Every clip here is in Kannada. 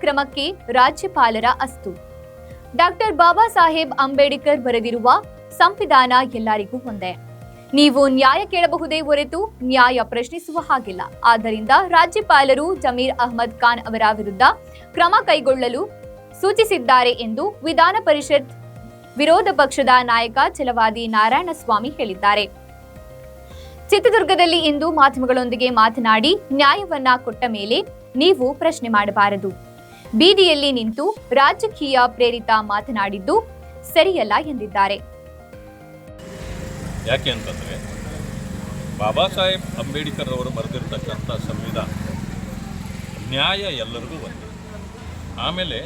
ಕ್ರಮಕ್ಕೆ ರಾಜ್ಯಪಾಲರ ಅಸ್ತು. ಡಾಕ್ಟರ್ ಬಾಬಾ ಸಾಹೇಬ್ ಅಂಬೇಡ್ಕರ್ ಬರೆದಿರುವ ಸಂವಿಧಾನ ಎಲ್ಲರಿಗೂ ಒಂದೇ. ನೀವು ನ್ಯಾಯ ಕೇಳಬಹುದೇ ಹೊರತು ನ್ಯಾಯ ಪ್ರಶ್ನಿಸುವ ಹಾಗಿಲ್ಲ. ಆದ್ದರಿಂದ ರಾಜ್ಯಪಾಲರು ಜಮೀರ್ ಅಹ್ಮದ್ ಖಾನ್ ಅವರ ವಿರುದ್ಧ ಕ್ರಮ ಕೈಗೊಳ್ಳಲು ಸೂಚಿಸಿದ್ದಾರೆ ಎಂದು ವಿಧಾನ ಪರಿಷತ್ ವಿರೋಧ ಪಕ್ಷದ ನಾಯಕ ಛಲವಾದಿ ನಾರಾಯಣಸ್ವಾಮಿ ಹೇಳಿದ್ದಾರೆ. ಚಿತ್ರದುರ್ಗದಲ್ಲಿ ಇಂದು ಮಾಧ್ಯಮಗಳೊಂದಿಗೆ ಮಾತನಾಡಿ ನ್ಯಾಯವನ್ನ ಕೊಟ್ಟ ಮೇಲೆ ನೀವು ಪ್ರಶ್ನೆ ಮಾಡಬಾರದು. ಬೀದಿಯಲ್ಲಿ ನಿಂತು ರಾಜಕೀಯ ಪ್ರೇರಿತ ಮಾತನಾಡಿದ್ದು ಸರಿಯಲ್ಲ ಎಂದಿದ್ದಾರೆ. ಯಾಕೆ ಅಂತಂದರೆ ಬಾಬಾ ಸಾಹೇಬ್ ಅಂಬೇಡ್ಕರ್ ಅವರು ಬರೆದಿರ್ತಕ್ಕಂಥ ಸಂವಿಧಾನ ನ್ಯಾಯ ಎಲ್ಲರಿಗೂ ಒಂದೇ. ಆಮೇಲೆ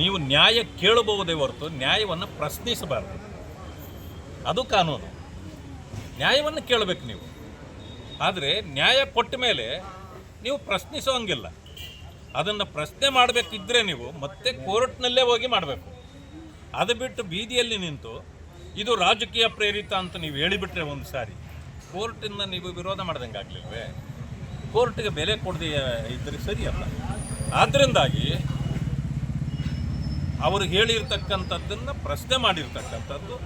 ನೀವು ನ್ಯಾಯ ಕೇಳಬಹುದೇ ಹೊರತು ನ್ಯಾಯವನ್ನು ಪ್ರಶ್ನಿಸಬಾರದು. ಅದು ಕಾನೂನು. ನ್ಯಾಯವನ್ನು ಕೇಳಬೇಕು ನೀವು. ಆದರೆ ನ್ಯಾಯ ಕೊಟ್ಟ ಮೇಲೆ ನೀವು ಪ್ರಶ್ನಿಸೋಂಗಿಲ್ಲ ಅದನ್ನು ಪ್ರಶ್ನೆ ಮಾಡಬೇಕಿದ್ರೆ ನೀವು ಮತ್ತೆ ಕೋರ್ಟ್ನಲ್ಲೇ ಹೋಗಿ ಮಾಡಬೇಕು. ಅದು ಬಿಟ್ಟು ಬೀದಿಯಲ್ಲಿ ನಿಂತು ಇದು ರಾಜಕೀಯ ಪ್ರೇರಿತ ಅಂತ ನೀವು ಹೇಳಿಬಿಟ್ರೆ ಒಂದು ಸಾರಿ ಕೋರ್ಟಿಂದ ನೀವು ವಿರೋಧ ಮಾಡ್ದಂಗೆ ಆಗಲಿಲ್ವೇ? ಕೋರ್ಟ್ಗೆ ಬೆಲೆ ಕೊಡದೆ ಇದ್ದರೆ ಸರಿಯಲ್ಲ. ಆದ್ದರಿಂದಾಗಿ ಅವರು ಹೇಳಿರ್ತಕ್ಕಂಥದ್ದನ್ನು ಪ್ರಶ್ನೆ ಮಾಡಿರ್ತಕ್ಕಂಥದ್ದು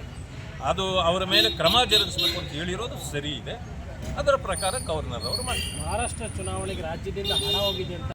ಅದು ಅವರ ಮೇಲೆ ಕ್ರಮ ಜರುಗಿಸಬೇಕು ಅಂತ ಹೇಳಿರೋದು ಸರಿ ಇದೆ. ಅದರ ಪ್ರಕಾರ ಗವರ್ನರ್ ಅವರು ಮಾಡಿ ಮಹಾರಾಷ್ಟ್ರ ಚುನಾವಣೆಗೆ ರಾಜ್ಯದಿಂದ ಹಣ ಹೋಗಿದೆ ಅಂತ